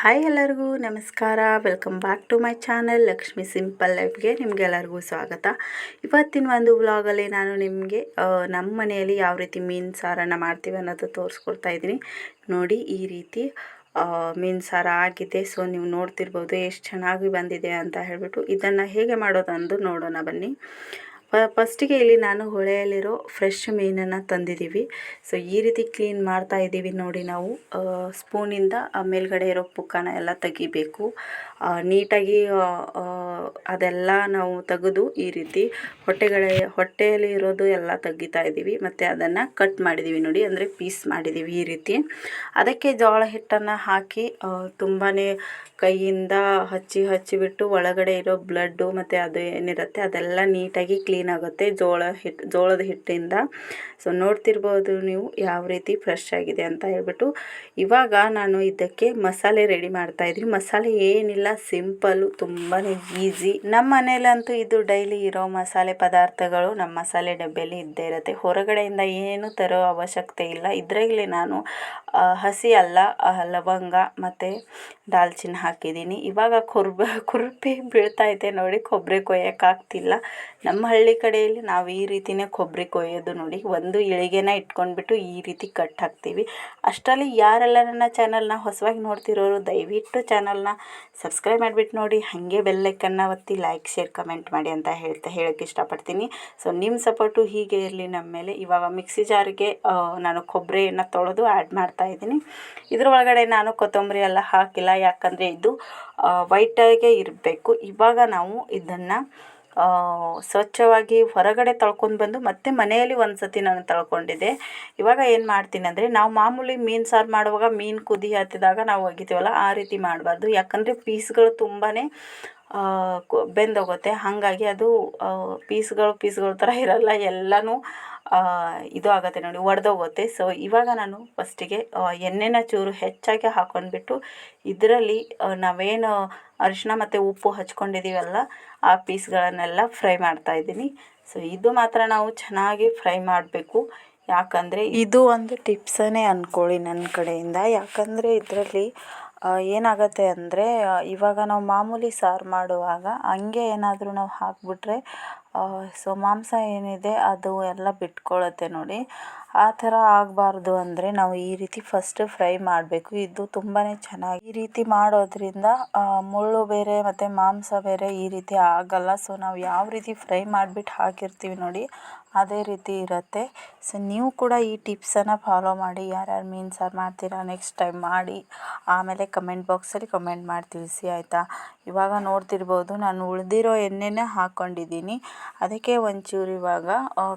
Hi ಎಲ್ಲರಿಗೂ ನಮಸ್ಕಾರ. Welcome back to my channel Lakshmi simple ಲೈಫ್ಗೆ ನಿಮಗೆಲ್ಲರಿಗೂ ಸ್ವಾಗತ. ಇವತ್ತಿನ ಒಂದು ವ್ಲಾಗಲ್ಲಿ ನಾನು ನಿಮಗೆ ನಮ್ಮ ಮನೆಯಲ್ಲಿ ಯಾವ ರೀತಿ ಮೀನು ಸಾರನ್ನು ಮಾಡ್ತೀವಿ ಅನ್ನೋದು ತೋರಿಸ್ಕೊಡ್ತಾ ಇದ್ದೀನಿ. ನೋಡಿ, ಈ ರೀತಿ ಮೀನು ಸಾರ ಆಗಿದೆ. ಸೊ ನೀವು ನೋಡ್ತಿರ್ಬೋದು, ಎಷ್ಟು ಚೆನ್ನಾಗಿ ಬಂದಿದೆ ಅಂತ ಹೇಳಿಬಿಟ್ಟು ಇದನ್ನು ಹೇಗೆ ಮಾಡೋದು ಅಂದು ನೋಡೋಣ ಬನ್ನಿ. ಫಸ್ಟಿಗೆ ಇಲ್ಲಿ ನಾನು ಹೊಳೆಯಲ್ಲಿರೋ ಫ್ರೆಶ್ ಮೀನನ್ನು ತಂದಿದ್ದೀವಿ. ಸೊ ಈ ರೀತಿ ಕ್ಲೀನ್ ಮಾಡ್ತಾ ಇದ್ದೀವಿ ನೋಡಿ ನಾವು. ಸ್ಪೂನಿಂದ ಮೇಲ್ಗಡೆ ಇರೋ ಪುಕ್ಕನ ಎಲ್ಲ ತೆಗಿಬೇಕು. ನೀಟಾಗಿ ಅದೆಲ್ಲ ನಾವು ತೆಗೆದು ಈ ರೀತಿ ಹೊಟ್ಟೆಗಳ, ಹೊಟ್ಟೆಯಲ್ಲಿ ಇರೋದು ಎಲ್ಲ ತೆಗಿತಾ ಇದ್ದೀವಿ. ಮತ್ತು ಅದನ್ನು ಕಟ್ ಮಾಡಿದ್ದೀವಿ ನೋಡಿ, ಅಂದರೆ ಪೀಸ್ ಮಾಡಿದ್ದೀವಿ ಈ ರೀತಿ. ಅದಕ್ಕೆ ಜೋಳ ಹಿಟ್ಟನ್ನು ಹಾಕಿ ತುಂಬಾ ಕೈಯಿಂದ ಹಚ್ಚಿ ಹಚ್ಚಿಬಿಟ್ಟು ಒಳಗಡೆ ಇರೋ ಬ್ಲಡ್ಡು ಮತ್ತು ಅದು ಏನಿರುತ್ತೆ ಅದೆಲ್ಲ ನೀಟಾಗಿ ಕ್ಲೀನ್ ಆಗುತ್ತೆ. ಜೋಳ ಹಿಟ್ಟು ಜೋಳದ ಹಿಟ್ಟಿಂದ. ಸೊ ನೋಡ್ತಿರ್ಬೋದು ನೀವು ಯಾವ ರೀತಿ ಫ್ರೆಶ್ ಆಗಿದೆ ಅಂತ ಹೇಳ್ಬಿಟ್ಟು. ಇವಾಗ ನಾನು ಇದಕ್ಕೆ ಮಸಾಲೆ ರೆಡಿ ಮಾಡ್ತಾ ಇದ್ದೀನಿ. ಮಸಾಲೆ ಏನಿಲ್ಲ ಸಿಂಪಲ್ಲು ತುಂಬಾ ಈಸಿ ನಮ್ಮ ಮನೇಲಂತೂ ಇದು ಡೈಲಿ ಇರೋ ಮಸಾಲೆ ಪದಾರ್ಥಗಳು ನಮ್ಮ ಮಸಾಲೆ ಡಬ್ಬಿಯಲ್ಲಿ ಇದ್ದೇ ಇರುತ್ತೆ. ಹೊರಗಡೆಯಿಂದ ಏನು ತರೋ ಅವಶ್ಯಕತೆ ಇಲ್ಲ. ಇದರಲ್ಲಿ ನಾನು ಹಸಿ ಅಲ್ಲ ಲವಂಗ ಮತ್ತು ದಾಲ್ಚಿನ್ನಿ ಹಾಕಿದ್ದೀನಿ. ಇವಾಗ ಕುರ್ಬ, ಕುರುಪಿ ಬೀಳ್ತಾ ಇದೆ ನೋಡಿ, ಕೊಬ್ಬರಿ ಕೊಯ್ಯೋಕ್ಕಾಗ್ತಿಲ್ಲ ನಮ್ಮ ಹಳ್ಳಿ ಕಡೆಯಲ್ಲಿ ನಾವು ಈ ರೀತಿನೇ ಕೊಬ್ಬರಿ ಕೊಯ್ಯೋದು ನೋಡಿ. ಒಂದು ಇಳಿಗೆನ ಇಟ್ಕೊಂಡ್ಬಿಟ್ಟು ಈ ರೀತಿ ಕಟ್ ಹಾಕ್ತೀವಿ. ಅಷ್ಟರಲ್ಲಿ ಯಾರೆಲ್ಲ ನನ್ನ ಚಾನಲ್ನ ಹೊಸವಾಗಿ ನೋಡ್ತಿರೋರು, ದಯವಿಟ್ಟು ಚಾನಲ್ನ ಸಬ್ಸ್ಕ್ರೈಬ್ ಮಾಡಿಬಿಟ್ಟು ನೋಡಿ. ಹಾಗೆ ಬೆಲ್ಲೈಕನ್ನ ಒತ್ತಿ ಲೈಕ್ ಶೇರ್ ಕಮೆಂಟ್ ಮಾಡಿ ಅಂತ ಹೇಳ್ತಾ ಹೇಳೋಕ್ಕೆ ಇಷ್ಟಪಡ್ತೀನಿ. ಸೊ ನಿಮ್ಮ ಸಪೋರ್ಟು ಹೀಗೆ ಇರಲಿ ನಮ್ಮ ಮೇಲೆ. ಇವಾಗ ಮಿಕ್ಸಿ ಜಾರಿಗೆ ನಾನು ಕೊಬ್ಬರಿಯನ್ನು ತೊಳೆದು ಆ್ಯಡ್ ಮಾಡ್ತಾ ಇದ್ದೀನಿ. ಇದ್ರ ಒಳಗಡೆ ನಾನು ಕೊತ್ತಂಬರಿ ಎಲ್ಲ ಹಾಕಿಲ್ಲ. ಯಾಕಂದರೆ ಇದು ವೈಟಾಗೆ ಇರಬೇಕು. ಇವಾಗ ನಾವು ಇದನ್ನು ಸ್ವಚ್ಛವಾಗಿ ಹೊರಗಡೆ ತಳ್ಕೊಂಡು ಬಂದು ಮತ್ತೆ ಮನೆಯಲ್ಲಿ ಒಂದು ಸತಿ ನಾನು ತಳ್ಕೊಂಡಿದ್ದೆ. ಇವಾಗ ಏನು ಮಾಡ್ತೀನಿ ಅಂದರೆ ನಾವು ಮಾಮೂಲಿ ಮೀನು ಸಾರು ಮಾಡುವಾಗ ಮೀನು ಕುದಿ ಹತ್ತಿದಾಗ ನಾವು ಒಗಿತೀವಲ್ಲ, ಆ ರೀತಿ ಮಾಡಬಾರ್ದು. ಯಾಕಂದರೆ ಪೀಸ್ಗಳು ತುಂಬಾ ಬೆಂದೋಗುತ್ತೆ. ಹಾಗಾಗಿ ಅದು ಪೀಸ್ಗಳು, ಪೀಸ್ಗಳ ಥರ ಇರಲ್ಲ. ಎಲ್ಲನೂ ಇದು ಆಗುತ್ತೆ ನೋಡಿ, ಒಡೆದೋಗುತ್ತೆ. ಸೊ ಇವಾಗ ನಾನು ಫಸ್ಟಿಗೆ ಎಣ್ಣೆನ ಚೂರು ಹೆಚ್ಚಾಗಿ ಹಾಕ್ಕೊಂಡ್ಬಿಟ್ಟು ಇದರಲ್ಲಿ ನಾವೇನು ಅರಿಶಿನ ಮತ್ತು ಉಪ್ಪು ಹಚ್ಕೊಂಡಿದ್ದೀವಲ್ಲ ಆ ಪೀಸ್ಗಳನ್ನೆಲ್ಲ ಫ್ರೈ ಮಾಡ್ತಾ ಇದ್ದೀನಿ. ಸೊ ಇದು ಮಾತ್ರ ನಾವು ಚೆನ್ನಾಗಿ ಫ್ರೈ ಮಾಡಬೇಕು. ಯಾಕಂದರೆ ಇದು ಒಂದು ಟಿಪ್ಸನ್ನೇ ಅಂದ್ಕೊಳ್ಳಿ ನನ್ನ ಕಡೆಯಿಂದ. ಯಾಕಂದರೆ ಇದರಲ್ಲಿ ಏನಾಗುತ್ತೆ ಅಂದರೆ ಇವಾಗ ನಾವು ಮಾಮೂಲಿ ಸಾರು ಮಾಡುವಾಗ ಹಂಗೆ ಏನಾದರೂ ನಾವು ಹಾಕಿಬಿಟ್ರೆ ಸೊ ಮಾಂಸ ಏನಿದೆ ಅದು ಎಲ್ಲ ಬಿಟ್ಕೊಳ್ಳುತ್ತೆ ನೋಡಿ. ಆ ಥರ ಆಗಬಾರ್ದು ಅಂದರೆ ನಾವು ಈ ರೀತಿ ಫಸ್ಟ್ ಫ್ರೈ ಮಾಡಬೇಕು. ಇದು ತುಂಬಾ ಚೆನ್ನಾಗಿ ಈ ರೀತಿ ಮಾಡೋದ್ರಿಂದ ಮುಳ್ಳು ಬೇರೆ ಮತ್ತು ಮಾಂಸ ಬೇರೆ ಈ ರೀತಿ ಆಗಲ್ಲ. ಸೊ ನಾವು ಯಾವ ರೀತಿ ಫ್ರೈ ಮಾಡಿಬಿಟ್ಟು ಹಾಕಿರ್ತೀವಿ ನೋಡಿ ಅದೇ ರೀತಿ ಇರುತ್ತೆ. ಸೊ ನೀವು ಕೂಡ ಈ ಟಿಪ್ಸನ್ನು ಫಾಲೋ ಮಾಡಿ, ಯಾರ್ಯಾರು ಮೀನು ಸಾರು ಮಾಡ್ತೀರಾ ನೆಕ್ಸ್ಟ್ ಟೈಮ್ ಮಾಡಿ, ಆಮೇಲೆ ಕಮೆಂಟ್ ಬಾಕ್ಸಲ್ಲಿ ಕಮೆಂಟ್ ಮಾಡಿ ತಿಳಿಸಿ, ಆಯಿತಾ? ಇವಾಗ ನೋಡ್ತಿರ್ಬೋದು, ನಾನು ಉಳಿದಿರೋ ಎಣ್ಣೆನೇ ಹಾಕ್ಕೊಂಡಿದ್ದೀನಿ ಅದಕ್ಕೆ ಒಂಚೂರು ಇವಾಗ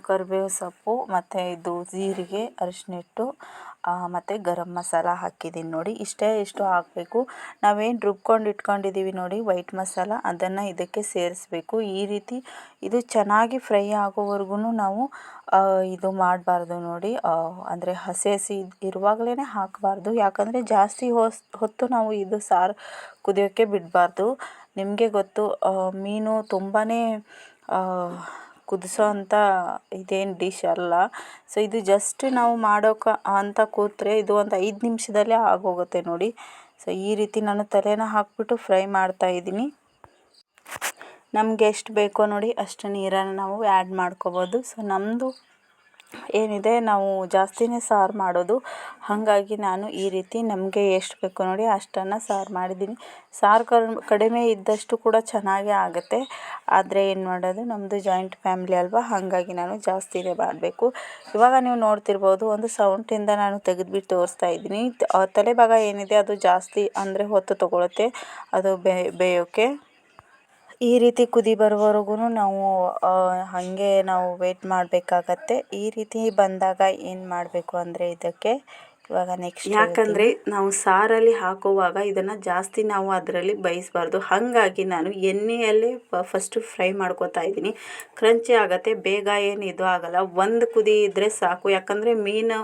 ಕರಿಬೇವು ಸೊಪ್ಪು ಮತ್ತು ಇದು ಜೀರಿಗೆ ಅರಿಶಿನಿಟ್ಟು ಮತ್ತು ಗರಂ ಮಸಾಲ ಹಾಕಿದ್ದೀನಿ ನೋಡಿ. ಇಷ್ಟೇ ಇಷ್ಟು ಹಾಕಬೇಕು. ನಾವೇನು ರುಬ್ಕೊಂಡು ಇಟ್ಕೊಂಡಿದ್ದೀವಿ ನೋಡಿ ವೈಟ್ ಮಸಾಲ, ಅದನ್ನು ಇದಕ್ಕೆ ಸೇರಿಸ್ಬೇಕು. ಈ ರೀತಿ ಇದು ಚೆನ್ನಾಗಿ ಫ್ರೈ ಆಗೋವರೆಗೂ ನಾವು ಇದು ಮಾಡಬಾರ್ದು ನೋಡಿ ಅಂದರೆ ಹಸಿ ಹಸಿ ಇರುವಾಗಲೇ ಹಾಕಬಾರ್ದು. ಯಾಕಂದರೆ ಜಾಸ್ತಿ ಹೊತ್ತು ನಾವು ಇದು ಸಾರು ಕುದಿಯೋಕ್ಕೆ ಬಿಡಬಾರ್ದು. ನಿಮಗೆ ಗೊತ್ತು ಮೀನು ತುಂಬಾ ಕುದಿಸೋ ಅಂಥ ಇದೇನು ಡಿಶ್ ಅಲ್ಲ. ಸೊ ಇದು ಜಸ್ಟ್ ನಾವು ಮಾಡೋಕೆ ಅಂತ ಕೂತ್ರೆ ಇದು ಒಂದು ಐದು ನಿಮಿಷದಲ್ಲೇ ಆಗೋಗುತ್ತೆ ನೋಡಿ. ಸೊ ಈ ರೀತಿ ನಾನು ತಲೆನ ಹಾಕ್ಬಿಟ್ಟು ಫ್ರೈ ಮಾಡ್ತಾ ಇದ್ದೀನಿ. ನಮಗೆ ಎಷ್ಟು ಬೇಕೋ ನೋಡಿ ಅಷ್ಟು ನೀರನ್ನು ನಾವು ಆ್ಯಡ್ ಮಾಡ್ಕೋಬೋದು. ಸೊ ನಮ್ಮದು ಏನಿದೆ, ನಾವು ಜಾಸ್ತಿನೇ ಸಾರು ಮಾಡೋದು. ಹಾಗಾಗಿ ನಾನು ಈ ರೀತಿ ನಮಗೆ ಎಷ್ಟು ಬೇಕೋ ನೋಡಿ ಅಷ್ಟನ್ನು ಸಾರು ಮಾಡಿದ್ದೀನಿ. ಸಾರು ಕಡಿಮೆ ಇದ್ದಷ್ಟು ಕೂಡ ಚೆನ್ನಾಗೇ ಆಗುತ್ತೆ. ಆದರೆ ಏನು ಮಾಡೋದು ನಮ್ಮದು ಜಾಯಿಂಟ್ ಫ್ಯಾಮ್ಲಿ ಅಲ್ವಾ, ಹಾಗಾಗಿ ನಾನು ಜಾಸ್ತಿನೇ ಮಾಡಬೇಕು. ಇವಾಗ ನೀವು ನೋಡ್ತಿರ್ಬೋದು, ಒಂದು ಸೌಂಟಿಂದ ನಾನು ತೆಗೆದುಬಿಟ್ಟು ತೋರಿಸ್ತಾ ಇದ್ದೀನಿ. ತಲೆಭಾಗ ಏನಿದೆ, ಅದು ಜಾಸ್ತಿ ಅಂದರೆ ಹೊತ್ತು ತಗೊಳುತ್ತೆ. ಅದು ಬೇಯೋಕ್ಕೆ ಈ ರೀತಿ ಕುದಿ ಬರೋವರೆಗೂ ನಾವು ಹಾಗೆ ನಾವು ವೇಟ್ ಮಾಡಬೇಕಾಗತ್ತೆ. ಈ ರೀತಿ ಬಂದಾಗ ಏನು ಮಾಡಬೇಕು ಅಂದರೆ ಇದಕ್ಕೆ ಇವಾಗ ನೆಕ್ಸ್ಟ್ ಯಾಕಂದರೆ ನಾವು ಸಾರಲ್ಲಿ ಹಾಕುವಾಗ ಇದನ್ನು ಜಾಸ್ತಿ ನಾವು ಅದರಲ್ಲಿ ಬೇಯಿಸಬಾರ್ದು. ಹಾಗಾಗಿ ನಾನು ಎಣ್ಣೆಯಲ್ಲೇ ಫಸ್ಟು ಫ್ರೈ ಮಾಡ್ಕೊತಾ ಇದ್ದೀನಿ. ಕ್ರಂಚಿ ಆಗುತ್ತೆ, ಬೇಗ ಏನು ಇದು ಆಗಲ್ಲ. ಒಂದು ಕುದಿ ಇದ್ದರೆ ಸಾಕು. ಯಾಕಂದರೆ ಮೀನು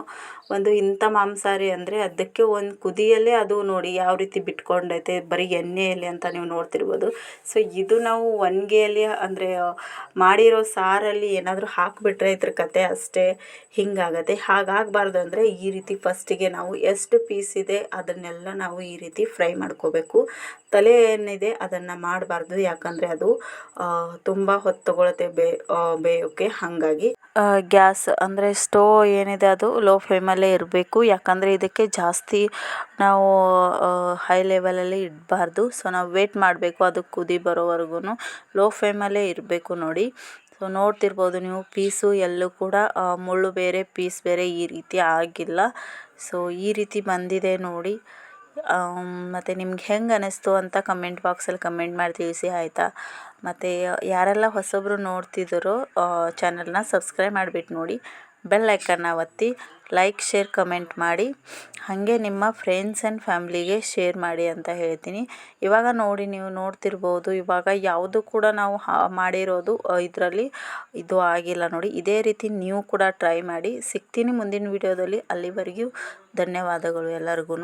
ಒಂದು ಇಂಥ ಮಾಂಸಾಹಾರಿ ಅಂದರೆ ಅದಕ್ಕೆ ಒಂದು ಕುದಿಯಲ್ಲೇ ಅದು ನೋಡಿ ಯಾವ ರೀತಿ ಬಿಟ್ಕೊಂಡೈತೆ. ಬರೀ ಎಣ್ಣೆಯಲ್ಲಿ ಅಂತ ನೀವು ನೋಡ್ತಿರ್ಬೋದು. ಸೊ ಇದು ನಾವು ಒಣಗೆಯಲ್ಲಿ ಅಂದರೆ ಮಾಡಿರೋ ಸಾರಲ್ಲಿ ಏನಾದರೂ ಹಾಕಿಬಿಟ್ರೆ ಇದ್ರ ಕತೆ ಅಷ್ಟೇ. ಹಿಂಗಾಗತ್ತೆ. ಹಾಗಾಗಬಾರ್ದು ಅಂದರೆ ಈ ರೀತಿ ಫಸ್ಟಿಗೆ ಮೊದಲಿಗೆ ನಾವು ಎಷ್ಟು ಪೀಸ್ ಇದೆ ಅದನ್ನೆಲ್ಲ ನಾವು ಈ ರೀತಿ ಫ್ರೈ ಮಾಡ್ಕೋಬೇಕು. ತಲೆ ಏನಿದೆ ಅದನ್ನು ಮಾಡಬಾರ್ದು, ಯಾಕಂದರೆ ಅದು ತುಂಬ ಹೊತ್ತು ತಗೊಳುತ್ತೆ ಬೇ ಬೇಯೋಕ್ಕೆ ಹಾಗಾಗಿ. ಗ್ಯಾಸ್ ಅಂದರೆ ಸ್ಟೋವ್ ಏನಿದೆ ಅದು ಲೋ ಫ್ಲೇಮಲ್ಲೇ ಇರಬೇಕು. ಯಾಕಂದರೆ ಇದಕ್ಕೆ ಜಾಸ್ತಿ ನಾವು ಹೈ ಲೆವೆಲಲ್ಲಿ ಇಡಬಾರ್ದು. ಸೊ ನಾವು ವೇಟ್ ಮಾಡಬೇಕು ಅದು ಕುದಿ ಬರೋವರೆಗೂ ಲೋ ಫ್ಲೇಮಲ್ಲೇ ಇರಬೇಕು ನೋಡಿ. ಸೊ ನೋಡ್ತಿರ್ಬೋದು ನೀವು ಪೀಸು ಎಲ್ಲೂ ಕೂಡ ಮುಳ್ಳು ಬೇರೆ ಪೀಸ್ ಬೇರೆ ಈ ರೀತಿ ಆಗಿಲ್ಲ. ಸೊ ಈ ರೀತಿ ಬಂದಿದೆ ನೋಡಿ. ಮತ್ತು ನಿಮ್ಗೆ ಹೆಂಗೆ ಅನ್ನಿಸ್ತು ಅಂತ ಕಮೆಂಟ್ ಬಾಕ್ಸಲ್ಲಿ ಕಮೆಂಟ್ ಮಾಡಿ ತಿಳಿಸಿ, ಆಯಿತಾ? ಮತ್ತು ಯಾರೆಲ್ಲ ಹೊಸಬ್ರು ನೋಡ್ತಿದ್ದಾರೋ ಚಾನಲ್ನ ಸಬ್ಸ್ಕ್ರೈಬ್ ಮಾಡಿಬಿಟ್ಟು ನೋಡಿ. ಬೆಲ್ ಐಕನ್ನ ಒತ್ತಿ ಲೈಕ್ ಶೇರ್ ಕಮೆಂಟ್ ಮಾಡಿ. ಹಾಗೆ ನಿಮ್ಮ ಫ್ರೆಂಡ್ಸ್ ಆ್ಯಂಡ್ ಫ್ಯಾಮ್ಲಿಗೆ ಶೇರ್ ಮಾಡಿ ಅಂತ ಹೇಳ್ತೀನಿ. ಇವಾಗ ನೋಡಿ ನೀವು ನೋಡ್ತಿರ್ಬೋದು, ಇವಾಗ ಯಾವುದು ಕೂಡ ನಾವು ಮಾಡಿರೋದು ಇದರಲ್ಲಿ ಇದು ಆಗಿಲ್ಲ ನೋಡಿ. ಇದೇ ರೀತಿ ನೀವು ಕೂಡ ಟ್ರೈ ಮಾಡಿ. ಸಿಗ್ತೀನಿ ಮುಂದಿನ ವೀಡಿಯೋದಲ್ಲಿ ಅಲ್ಲಿವರೆಗೂ ಧನ್ಯವಾದಗಳು ಎಲ್ಲರಿಗೂ